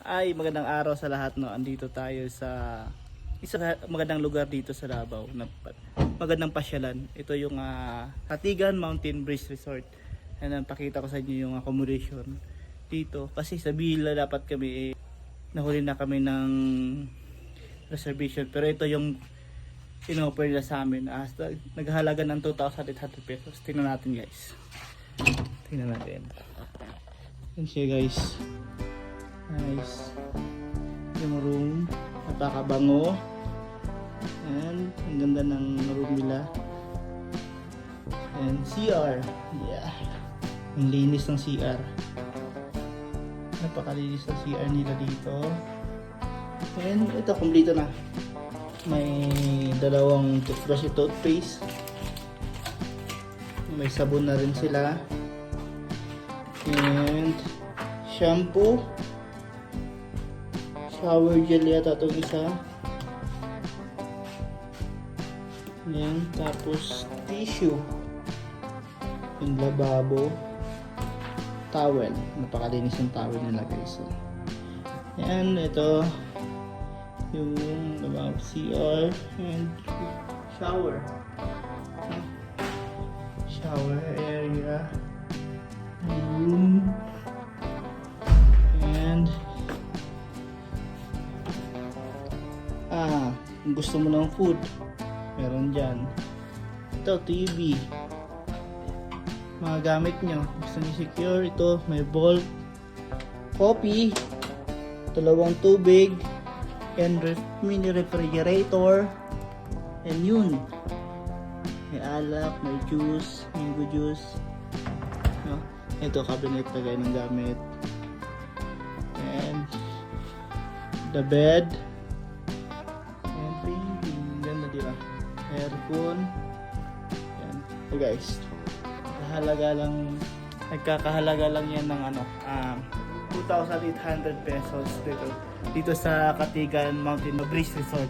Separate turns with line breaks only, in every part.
Ay, magandang araw sa lahat no. Andito tayo sa isa magandang lugar dito sa Davao na magandang pasyalan. Ito yung ah, Katigan Mountain Breeze Resort. And pakita ko sa inyo yung accommodation dito kasi sa Bila dapat kami eh, nahuli na kami ng reservation pero ito yung in-offer nila sa amin as naghahalaga ng 2,800 pesos. Tingnan natin guys. Tingnan natin. Siya guys. Nice. Yung room. Napakabango. And ang ganda ng room nila. And CR. Yeah. Ang linis ng CR. Napakalinis ng CR nila dito. And ito, kompleto na. May dalawang toothbrush at toothpaste. May sabon na rin sila. And shampoo. Shower gel yata itong isa. Yan. Tapos tissue. Yung lababo. Towel. Napakalinis yung towel nila guys. Yan. Ito. Yung lababo CR. And shower. Shower area. Kung gusto mo ng food, meron dyan. Ito, TV. Mga gamit nyo. Gusto nyo secure, ito, may bowl. Coffee. Dalawang tubig. And ref- mini refrigerator. And yun. May alak, may juice, mango juice. No? Ito, cabinet lagay ng gamit. And the bed. So guys, kahalaga lang, nagkakahalaga lang yan ng ano, um, 2,800 pesos dito, dito sa Katigan Mountain Breeze Resort.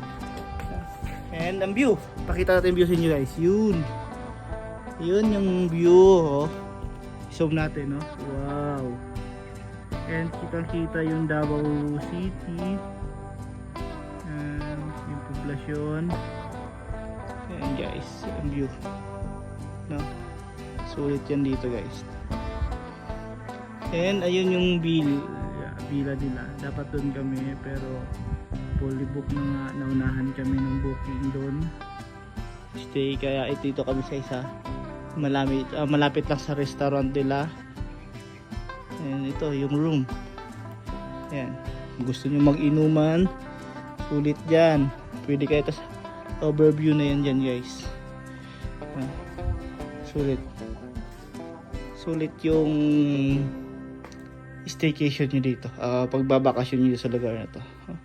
And ang view, pakita natin yung view sa inyo guys. Yun. Yun yung view. Oh. Zoom natin, no? Wow. And kitang-kita yung Davao City. And yung poblasyon. Ayan guys, yung view. No? Sulit yan dito guys. And ayun yung bill, bila nila. Dapat doon kami pero fully book na nga. Naunahan kami ng booking doon. Stay kaya ito dito kami sa isa. Malapit, ah, malapit lang sa restaurant nila. And ito yung room. Yan. Gusto nyo mag-inuman, sulit dyan. Pwede kayo tas overview na yan dyan guys. Ah, sulit. Sulit yung staycation nyo dito. ah pagbabakasyon nyo sa lugar na to. Ah,